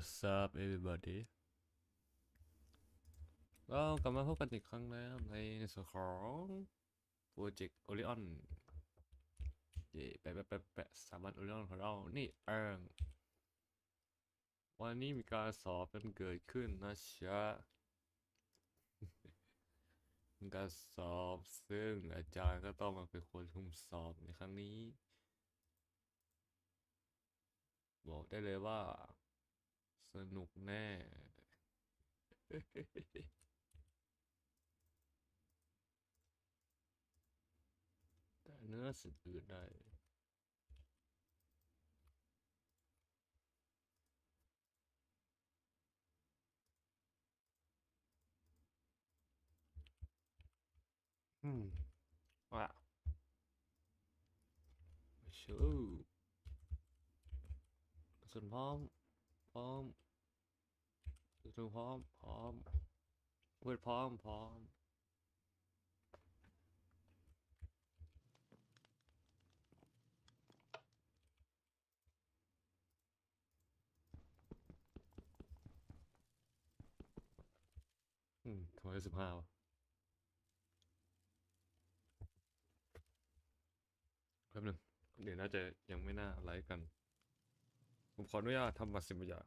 What's up everybody ก็กลับมาพบกันอีกครั้งแล้วในส่วนของโปรเจกต์ Orion เย่แปะแปะแปะแปะสามัญ Orion ของเรา นี่เอิงวันนี้มีการสอบกันเกิดขึ้นนะจ๊ะมีการสอบซึ่งอาจารย์ก็ต้องมาเป็นคนคุมสอบในครั้งนี้ บอกได้เลยว่า สนุกแน่ แต่เนื้อสิ่งอื่นได้อืมว่าชูส่วนพร้อมพ ร้อมส่วนพร้อม พร้อมเวทพร้อม พร้อม อืมทำไมสิบห้าวะแป๊บหนึงเดี๋ยวน่าจะยังไม่น่าไลฟ์กัน ผมขออนุญาตทำบัตรสิบอย่าง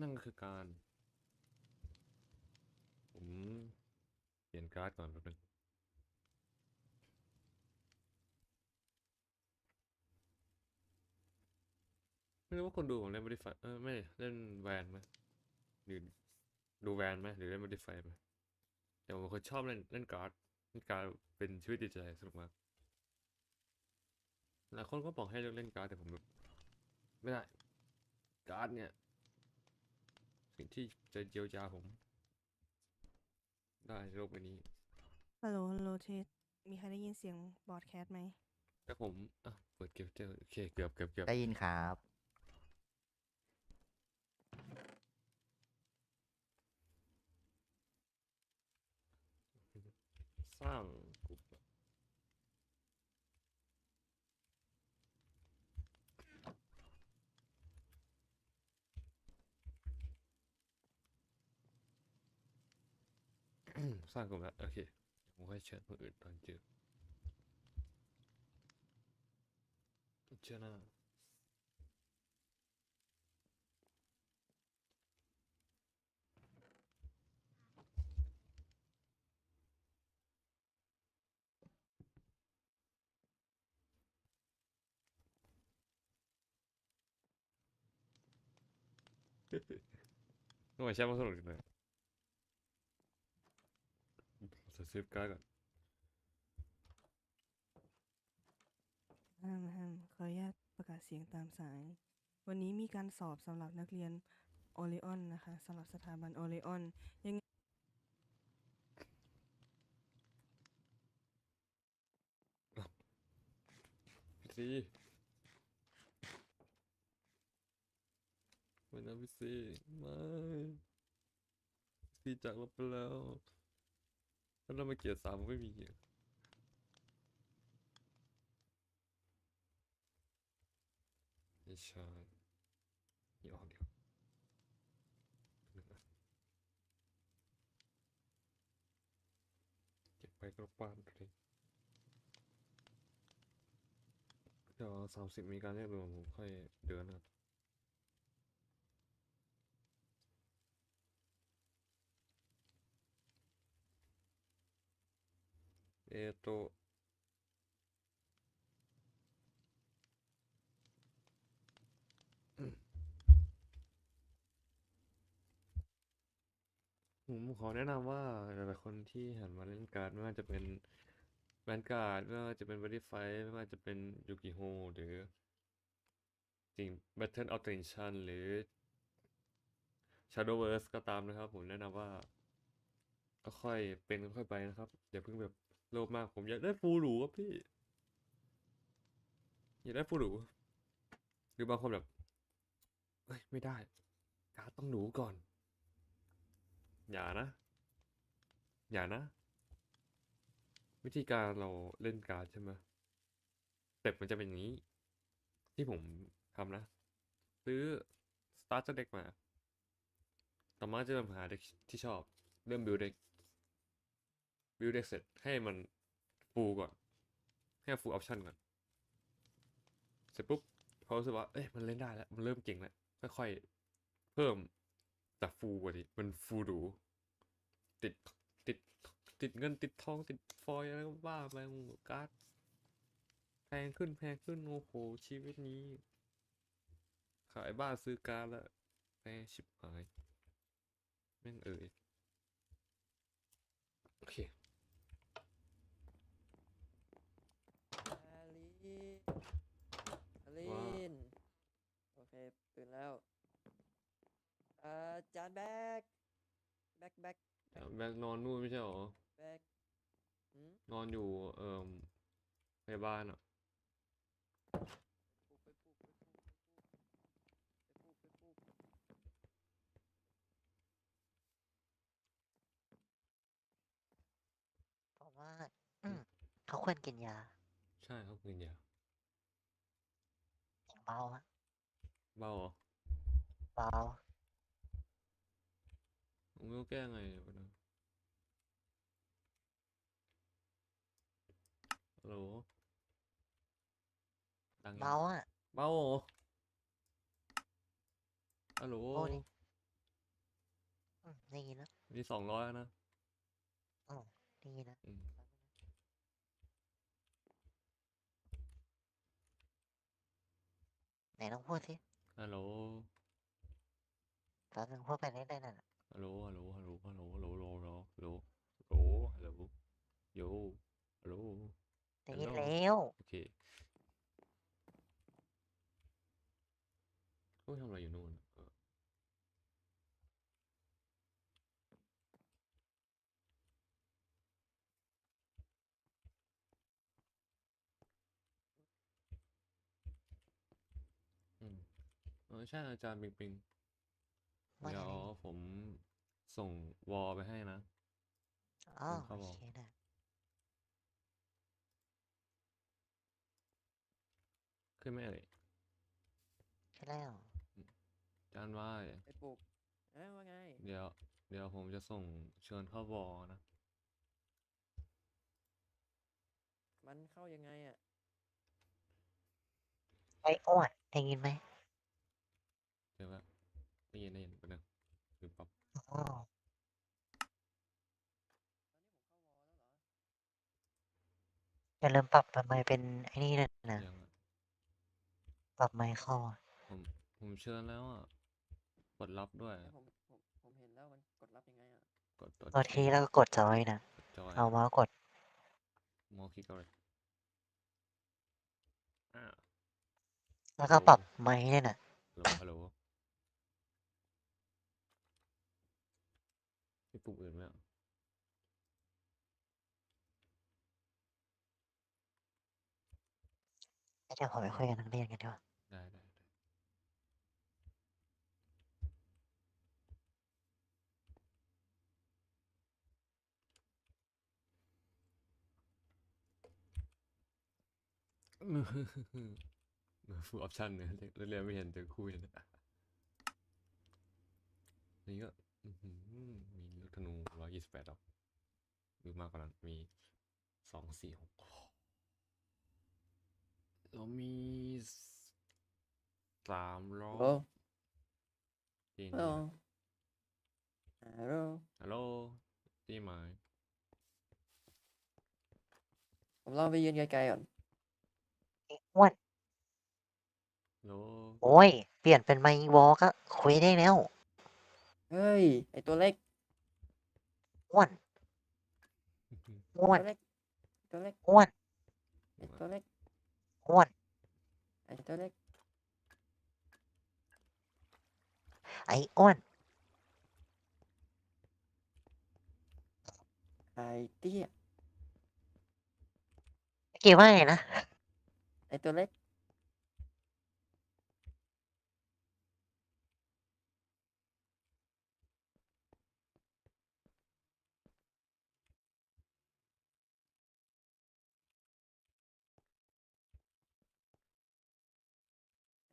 นั่นก็คือการ ผมเปลี่ยนการ์ดก่อนแป๊บนึงไม่รู้ว่าคนดูผมเล่น Modify เออไม่เล่นแวนไหมหรือดูแวนไหมหรือเล่น Modify ไหมแต่ผมคนชอบเล่นเล่นการ์ดเล่นการ์ดเป็นชีวิตจิตใจสนุกมาก หลายคนก็บอกให้เลิกเล่นการ์ดแต่ผมแบบไม่ได้การ์ดเนี่ย สิ่งที่จะเยียวยาผม ได้ในโลกใบนี้ฮัลโหลฮัลโหลเทสมีใครได้ยินเสียงบอดแคสต์ไหมแต่ผมอะเปิดเก็บเจอโอเคเกือบเกือบเกือบได้ยินครับ สร้างกลุ่ม สร้างกลุ่มแล้วโอเคผมค่อยเชิญคนอื่นตอนเจอเชื่อหน้าทำไมแชมป์มันสนุกจัง เลยใส่เซฟการ์ดก่อนห้ามห้ามขออนุญาตประกาศเสียงตามสาย วันนี้มีการสอบสำหรับนักเรียนโอเลออนนะคะสำหรับสถาบันโอเลออนยังพี่ซีไม่นะพี่ซีไม่พี่ซีจากเราไปแล้ว แล้วเรามาเกียรติสามไม่มีอะไม่ใช่นี่ออกเดี๋ยวหนึ่งอันเก็บไปกระปานเลยเดี๋ยวสามสิบมีการเรียกรวมผมค่อยเดินนะครับ เอโตอืมผมขอแนะนำว่าหลายๆคนที่หันมาเล่นการ์ดไม่ว่าจะเป็นแวนการ์ดไม่ว่าจะเป็นบ o ดี้ไฟไม่ว่าจะเป็นยูกิโฮหรือจริง Battle of the Nation หรือ Shadowverse ก็ตามนะครับ ผมแนะนำว่าก็ค่อยเป็นค่อยไปนะครับ อย่าเพิ่งแบบ โลภมากผมอยากได้ฟูหรูครับพี่ อยากได้ฟูหรูหรือบางคนแบบเอ้ยไม่ได้ การ์ดต้องหนูก่อน อย่านะ อย่านะ วิธีการเราเล่นการ์ดใช่ไหมสเต็ปมันจะเป็นอย่างนี้ ที่ผมทำนะ ซื้อ starter deck มา ต่อมาจะเริ่มหา deck ที่ชอบ เริ่ม build deck build deck เสร็จให้มัน full ก่อน ให้ full option ก่อน เสร็จปุ๊บพอรู้สึกว่า เอ้ยมันเล่นได้แล้ว มันเริ่มเก่งแล้ว ค่อยๆ เพิ่มจาก full กว่านี้มัน full หรูติด ติด ติดเงินติดทองติดฟอยล์อะไรก็บ้าไปการ์ดแพงขึ้นแพงขึ้น โอ้โห ชีวิตนี้ ขายบ้านซื้อการ์ดแล้วแพงชิบหาย แม่งเอ่ยโอเค อลินอลิ ว่า น โอเค ตื่นแล้วเอ่อจานแบกแบกแบกแบงค์นอนนู่นไม่ใช่หรอแบกหืมนอนอยู่เอ่อพยาบาลอะปลุกไปปลุกไปปลุกไปปลุกไปปลุกไปปลุกผมว่าอืมเขาควรกินยา ใช่เขากินยาเบาอะ เบาเหรอเบาผมไม่รู้แก้ไงเดี๋ยวก่อนนะฮัลโหลดังยังเบาอะเบาเหรอฮัลโหลโอ้นี่อืมได้ยินแล้วมีสองร้อยนะ ได้ยินแล้วอืม ไหนลองพูดสิ ฮัลโหล แป๊บนึงพูดไปเรื่อยๆนั่นน่ะฮัลโหล ฮัลโหล ฮัลโหล ฮัลโหล ฮัลโหล ฮัลโหล ฮัลโหล ฮัลโหล ฮัลโหลโยฮัลโหล ได้ยิน Hello แล้วโอเคเขาทำอะไรอยู่นู่นอะเอออืมเออ ใช่อาจารย์ปิงปิงว่า เดี๋ยวไงผมส่งวอลไปให้นะ อ๋อครับโอผม เคนะขึ้นไหมเอ่ยใช่แล้ว อาจารย์ว่าไปปลุกเอ้าว่าไง เดี๋ยว เดี๋ยวผมจะส่งเชิญเข้าวอลนะ มันเข้ายังไงอะ ไอ้อ้วนได้ยินไหมเดี๋ยวแบบได้ยินได้ยินไปบนึงลืมปรับอ๋ออย่าลืมปรับไมค์เป็นไอ้นี่ด้วยนะ ยังอะปรับไมค์เข้าอะผมผมเชิญแล้วอะกดรับด้วย แล้วผมผมผมเห็นแล้วมันกดรับยังไงอะกดกดกดทีแล้วก็กดจอยนะกดจอยเอาเมาส์กด มอคลิกเอาเลยอ่าแล้วก็ปรับไมค์เนี่ยนะ ฮัลโหลฮัลโหล ปุ่มอื่นไหมอะแล้วเดี๋ยวผมไปคุยกับนักเรียนกันดีกว่าได้ได้ได้ฟูลออปชั่นเนี่ยเรียนไม่เห็นจะคุยเลยนะนี่ก็อื้อหือมีลูก ธนูร้อยยี่สิบแปดดอกหรือมากกว่านั้นมีสองสี่หกเรามีสามร้อโอ้ยจริงฮัลโหลฮัลโหลฮัลโหลได้ไหมผมลองไปยืนไกลๆก่อนไอ้อ้วนฮัลโหลโอ้ย เปลี่ยนเป็นไมค์วอลก็คุยได้แล้ว เฮ้ย ไอตัวเล็ก one one Correct. Correct. one Correct. one Correct. I on I tia เกี่ยวว่าไงนะ ไอตัวเล็ก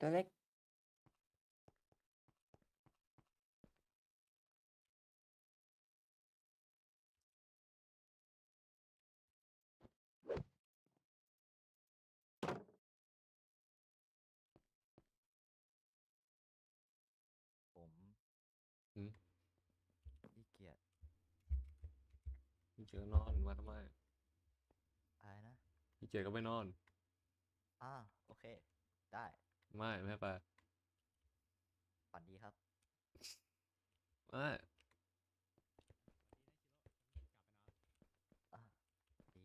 ตัวเล็ก ผมหืมขี้เกียจพี่เจอนอนมาทำไมอะไรนะ พี่เจก็ไม่นอน อ่า โอเค ได้ ไม่ไม่ให้ไปฝันดีครับ ไม่อ่าดี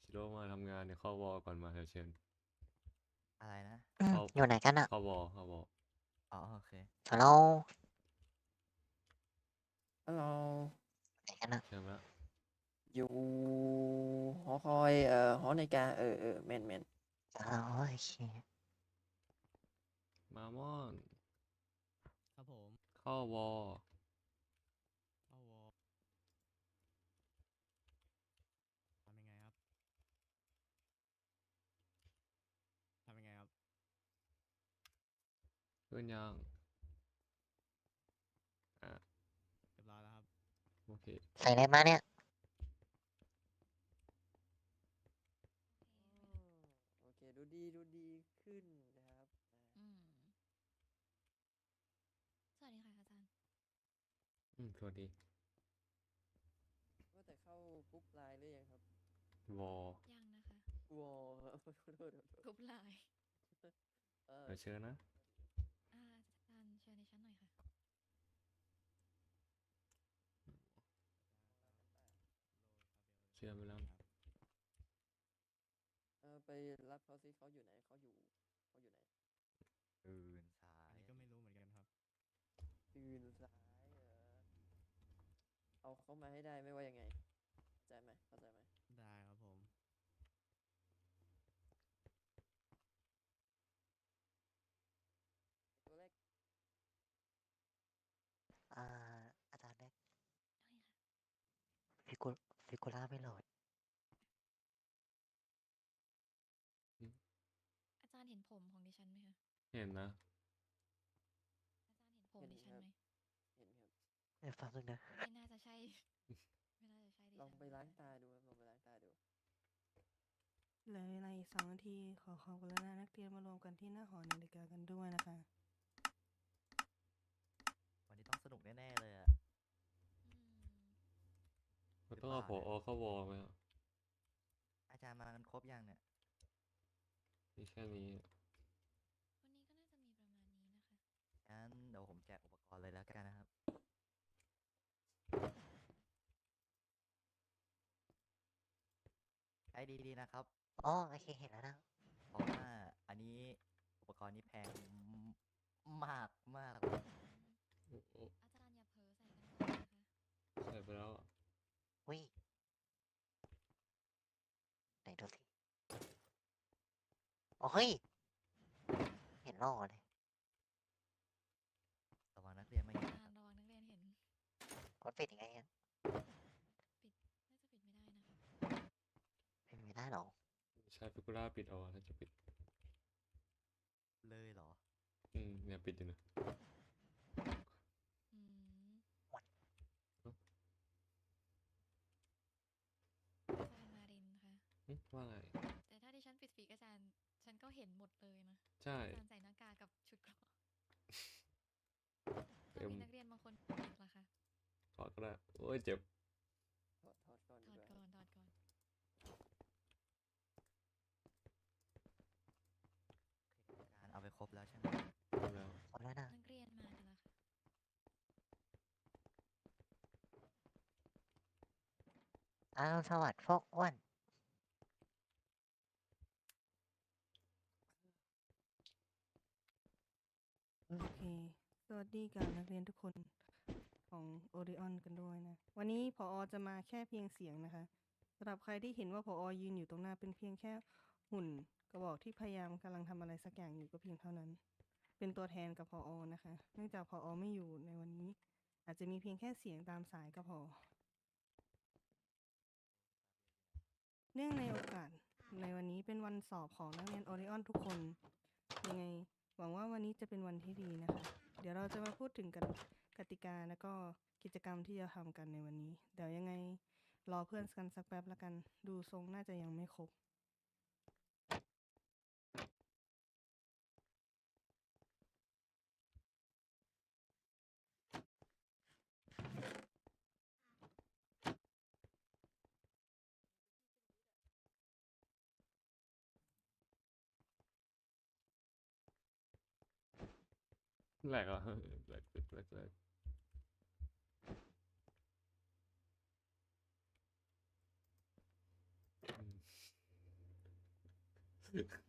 ชิโร่มาทำงานเนี่ยเข้าวอก่อนมาเถอะเชิญอะไรนะ อืมเอา อยู่ไหนกันอะเข้าวอเข้าวออ๋อโอเคฮัลโหลฮัลโหลไหนกันอะเชิญละ อยู่หอคอยเอ่อหอนาฬิกาเออเออแมนแมนอ๋อโอเคมามอนครับผมเข้าวอเข้าวอลทำยังไงครับทำยังไงครับ ขึ้นยังอะเรียบร้อยแล้วครับ โอเค ใส่อะไรมาเนี่ย โอเค ดูดีดูดีขึ้นนะครับ อืม สวัสดีค่ะอาจารย์ อืมสวัสดีว่าแต่เข้ากรุ๊ปไลน์หรือยังครับ วอยังนะคะวอลครับขอโทษขอโทษกรุ๊ปไลน์เออเดี๋ยวเชิญนะ อ่าอาจารย์เชิญในชั้นหน่อยค่ะ เชิญไปแล้วเออไปรับเขาสิเขาอยู่ไหนเขาอยู่เขาอยู่ไหนตื่นสาอันยนี้ก็ไม่รู้เหมือนกันครับ ตื่นสาย เออเอาเขามาให้ได้ไม่ว่ายังไงเข้าใจไหมเข้าใจไหมได้ครับผม ตัวเล็กอ่าอาจารย์แบ็คได้ค่ะฟิกูฟิกูล่าไม่โหลด อาจารย์เห็นผมของดิฉันไหมคะเห็นนะ อาจารย์เห็นผมดิฉันไหมเห็นครับเดี๋ยวฟังนึงนะ ไม่น่าางตาดูครับลองไปล้างตาดู เหลือเวลาอีกสองนาที ขอขอกรุณานักเรียนมารวมกันที่หน้าหอนาฬิกากันด้วยนะคะ วันนี้ต้องสนุกแน่ ๆ เลยอะอืมเราต้องเอาผอเข้าวอไหมอะอาจารย์มากันครบยังเนี่ย มีแค่นี้วันนี้ก็น่าจะมีประมาณนี้นะคะ งั้นเดี๋ยวผมแจกอุปกรณ์เลยแล้วกันนะครับ ใช้ดีๆนะครับอ๋อโอเคเห็นแล้วนะเพราะว่าอันนี้อุปกรณ์นี้แพงมากมากเลยโอ้โอ้อาจารย์อย่าเผลอใส่กันก่อนนะคะใส่ไปแล้วอะวิไหนดูสิโอ้เฮ้ย เห็นล่อเลยระวังนักเรียนไม่อาเห็นจารนะครับย์ระวังนักเรียนเห็นมันปิดยังไงอะน่าจะปิดไม่ได้นะคะ เป็นไม่ได้ หรอ ใช้ฟิกูล่าปิดเอาอะถ้าจะปิด เลยเหรอ อืมเนี่ยปิดอยู่นะอืมฮะอาจารย์มารินค่ะ หึว่าไงแต่ถ้าดิฉันปิดปีกอาจารย์ ฉันก็เห็นหมดเลยนะ ใช่ อาจารย์ใส่หน้ากากกับชุดเกราะเต็ถ้ามมีนักเรียนบางคนปิดล่ะคะถอดก็ได้โอ้ยเจ็บ ถอดถอดก่อน ถ ดี อด กว่า ก่อนถอดก่อน การเอาไปครบ แล้วใช่ไหมแล้วหมดแล้วนะนักเรียนมากันแล้วค่ะอ้าวสวัสดีพวกอ้วนโอเค สวัสดีกับนักเรียนทุกคนของโอริออนกันด้วยนะ วันนี้พออจะมาแค่เพียงเสียงนะคะสำหรับใครที่เห็นว่าพออยืนอยู่ตรงหน้าเป็นเพียงแค่หุ่น กระบอกที่พยายามกำลังทำอะไรสักอย่างอยู่ก็เพียงเท่านั้น เป็นตัวแทนกับพออนะคะ เนื่องจากพออไม่อยู่ในวันนี้ อาจจะมีเพียงแค่เสียงตามสายก็พอ เนื่องในโอกาสในวันนี้เป็นวันสอบของนักเรียนโอริออนทุกคน ยังไงหวังว่าวันนี้จะเป็นวันที่ดีนะคะ เดี๋ยวเราจะมาพูดถึงกติกติกาแล้วก็กิจกรรมที่จะทำกันในวันนี้ เดี๋ยวยังไงรอเพื่อนกันสักแป๊บละกัน ดูทรงน่าจะยังไม่ครบ แหลกอะแหลกแหลกแหลกแหลกอืมทำอะไรกันคะเนี่ย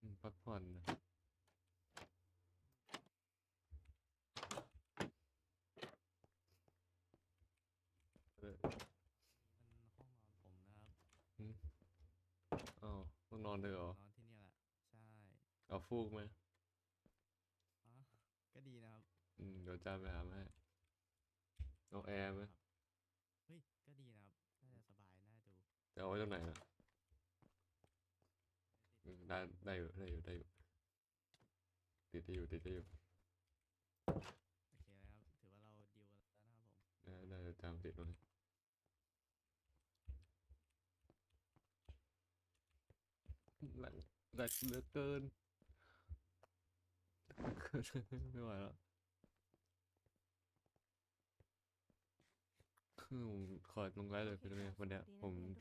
อืมพักผ่อนนะเออ มันห้องนอนผมนะครับ อืมอ้าวต้ องนอนเลยเหรอ นอนที่เนี่ยแหละ ใช่เอาฟูกไหมอ๋อก็ดีนะครับ อืมเดี๋ยวจานไปหามาให้เอาแอร์ไหมครับเฮ้ย ก็ดีนะครับ น่าจะสบาย น่าดูจะเอาไว้ตรงไหนนะอืมได้ได้อยู่ได้อยู่ได้อยู่ ติดได้อยู่ติดได้อยู่โอเคนะครับ ถือว่าเราดีลกันแล้วนะครับผม ได้ได้เดี๋ยวจานติดตรงนี้แหล แหลกเหลือเกิน ไม่ไหวแล้วคือผมขอลงไลน์เลยคือตรงวันเนี้ยผม